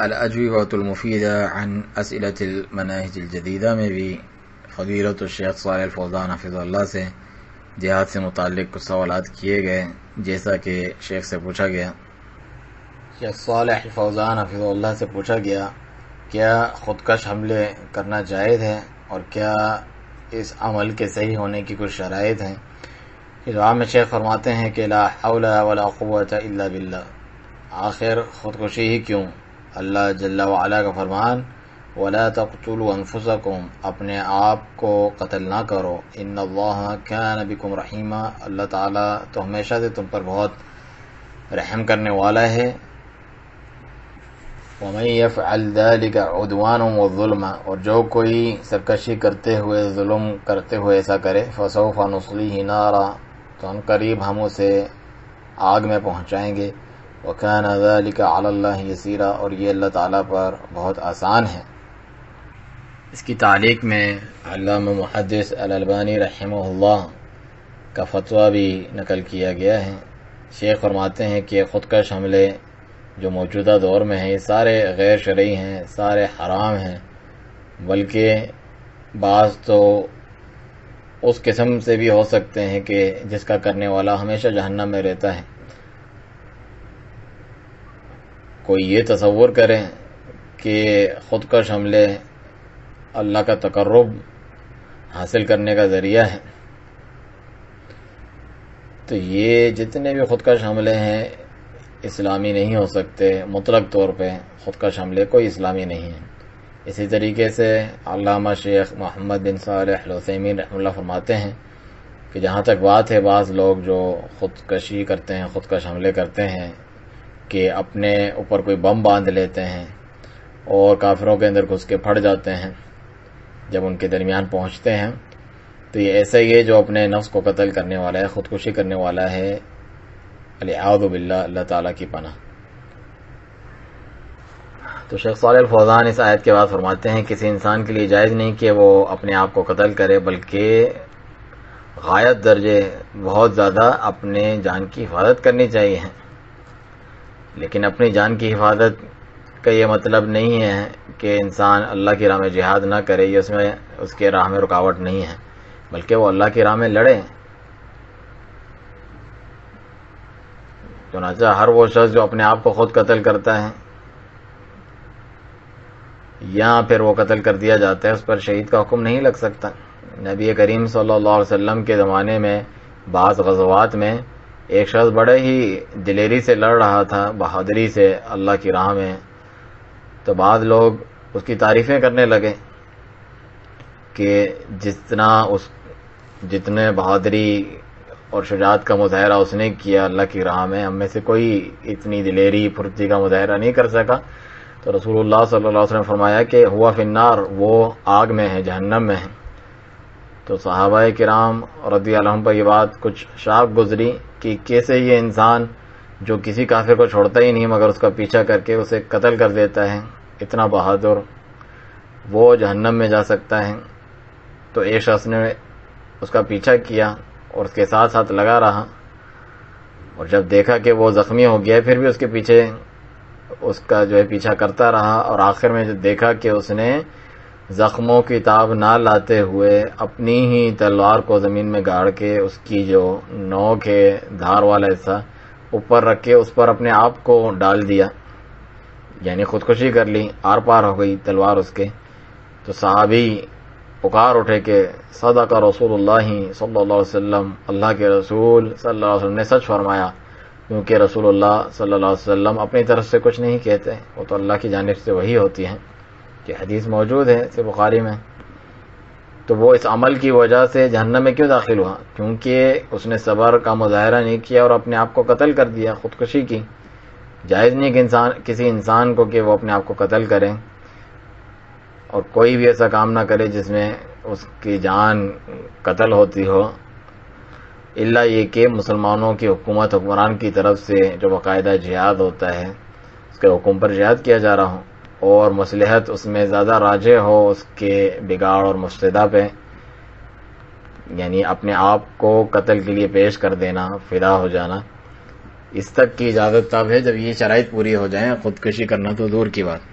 الأجوبة المفيدة عن أسئلة المناهج الجديدة. میں بھی فضیرت الشیخ صالح الفوزان حفظ اللہ سے جہاد سے متعلق کچھ سوالات کیے گئے، جیسا کہ شیخ سے پوچھا گیا۔ شیخ صالح فوزان حفظ اللہ سے پوچھا گیا، کیا خودکش حملے کرنا جائز ہے اور کیا اس عمل کے صحیح ہونے کی کچھ شرائط ہیں؟ جواب میں شیخ فرماتے ہیں کہ لا حول ولا قوت الا باللہ۔ آخر خودکشی ہی کیوں؟ اللہ جل وعلا کا فرمان، ولا تقتلوا انفسکم اپنے آپ کو قتل نہ کرو۔ ان اللہ كان بكم رحیمہ اللہ تعالیٰ تو ہمیشہ سے تم پر بہت رحم کرنے والا ہے۔ ومن يفعل ذلك عدوان وظلم اور جو کوئی سرکشی کرتے ہوئے ظلم کرتے ہوئے ایسا کرے، فسوف نصلیہ نارا۔ تو ہم قریب ہم اسے آگ میں پہنچائیں گے۔ وكان ذلك على اللہ یسیرا اور یہ اللہ تعالیٰ پر بہت آسان ہے۔ اس کی تعلیق میں علامہ محدث الالبانی رحمہ اللہ کا فتویٰ بھی نقل کیا گیا ہے۔ شیخ فرماتے ہیں کہ خودکش حملے جو موجودہ دور میں ہیں، یہ سارے غیر شرعی ہیں، سارے حرام ہیں، بلکہ بعض تو اس قسم سے بھی ہو سکتے ہیں کہ جس کا کرنے والا ہمیشہ جہنم میں رہتا ہے۔ کوئی یہ تصور کریں کہ خود کش حملے اللہ کا تقرب حاصل کرنے کا ذریعہ ہے۔ تو یہ جتنے بھی خودکش حملے ہیں، اسلامی نہیں ہو سکتے۔ مطلق طور پہ خودکش حملے کوئی اسلامی نہیں ہیں اسی طریقے سے علامہ شیخ محمد بن صالح السمین رحم اللہ فرماتے ہیں کہ جہاں تک بات ہے، بعض لوگ جو خودکشی کرتے ہیں، خودکش حملے کرتے ہیں کہ اپنے اوپر کوئی بم باندھ لیتے ہیں اور کافروں کے اندر گھس کے پھٹ جاتے ہیں جب ان کے درمیان پہنچتے ہیں۔ تو یہ ایسا ہی ہے جو اپنے نفس کو قتل کرنے والا ہے، خودکشی کرنے والا ہے۔ علی باللہ، اللہ تعالیٰ کی پناہ۔ تو شیخ صالح الفوزان اس آیت کے بعد فرماتے ہیں، کسی انسان کے لیے جائز نہیں کہ وہ اپنے آپ کو قتل کرے، بلکہ غایت درجے بہت زیادہ اپنے جان کی حفاظت کرنی چاہیے۔ لیکن اپنی جان کی حفاظت کا یہ مطلب نہیں ہے کہ انسان اللہ کی راہ میں جہاد نہ کرے، یہ اس میں اس کے راہ میں رکاوٹ نہیں ہے، بلکہ وہ اللہ کی راہ میں لڑے۔ چنانچہ ہر وہ شخص جو اپنے آپ کو خود قتل کرتا ہے، یا پھر وہ قتل کر دیا جاتا ہے، اس پر شہید کا حکم نہیں لگ سکتا۔ نبی کریم صلی اللہ علیہ وسلم کے زمانے میں بعض غزوات میں ایک شخص بڑے ہی دلیری سے لڑ رہا تھا، بہادری سے اللہ کی راہ میں۔ تو بعض لوگ اس کی تعریفیں کرنے لگے کہ جتنا اس، جتنے بہادری اور شجاعت کا مظاہرہ اس نے کیا اللہ کی راہ میں، ہم میں سے کوئی اتنی دلیری، پھرتی کا مظاہرہ نہیں کر سکا۔ تو رسول اللہ صلی اللہ علیہ وسلم نے فرمایا کہ ہوا فنار وہ آگ میں ہے، جہنم میں ہے۔ تو صحابہ کرام رضی اللہ پر یہ بات کچھ شاک گزری کہ کیسے یہ انسان جو کسی کافر کو چھوڑتا ہی نہیں مگر اس کا پیچھا کر کے اسے قتل کر دیتا ہے، اتنا بہادر وہ جہنم میں جا سکتا ہے۔ تو ایک شخص نے اس کا پیچھا کیا اور اس کے ساتھ ساتھ لگا رہا اور جب دیکھا کہ وہ زخمی ہو گیا، پھر بھی اس کے پیچھے اس کا جو ہے پیچھا کرتا رہا اور آخر میں جب دیکھا کہ اس نے زخموں کی تاب نہ لاتے ہوئے اپنی ہی تلوار کو زمین میں گاڑ کے اس کی جو نوک ہے، دھار والا حصہ، اوپر رکھ کے اس پر اپنے آپ کو ڈال دیا۔ یعنی خودکشی کر لی، آر پار ہو گئی تلوار اس کے۔ تو صحابی پکار اٹھے کہ صدا کا رسول اللہ صلی اللہ علیہ وسلم، اللہ کے رسول صلی اللہ علیہ وسلم نے سچ فرمایا۔ کیونکہ رسول اللہ صلی اللہ علیہ وسلم اپنی طرف سے کچھ نہیں کہتے، وہ تو اللہ کی جانب سے وہی ہوتی ہیں۔ کہ حدیث موجود ہے سے بخاری میں، تو وہ اس عمل کی وجہ سے جہنم میں کیوں داخل ہوا؟ کیونکہ اس نے صبر کا مظاہرہ نہیں کیا اور اپنے آپ کو قتل کر دیا، خودکشی کی۔ جائز نہیں کہ انسان، کسی انسان کو کہ وہ اپنے آپ کو قتل کریں اور کوئی بھی ایسا کام نہ کرے جس میں اس کی جان قتل ہوتی ہو۔ اللہ یہ کہ مسلمانوں کی حکومت حکمران کی طرف سے جو باقاعدہ جہاد ہوتا ہے، اس کے حکم پر جہاد کیا جا رہا ہو۔ اور مصلحت اس میں زیادہ راجے ہو، اس کے بگاڑ اور مستدہ پہ۔ یعنی اپنے آپ کو قتل کے لیے پیش کر دینا، فدا ہو جانا۔ اس تک کی اجازت تب ہے جب یہ شرائط پوری ہو جائیں۔ خودکشی کرنا تو دور کی بات۔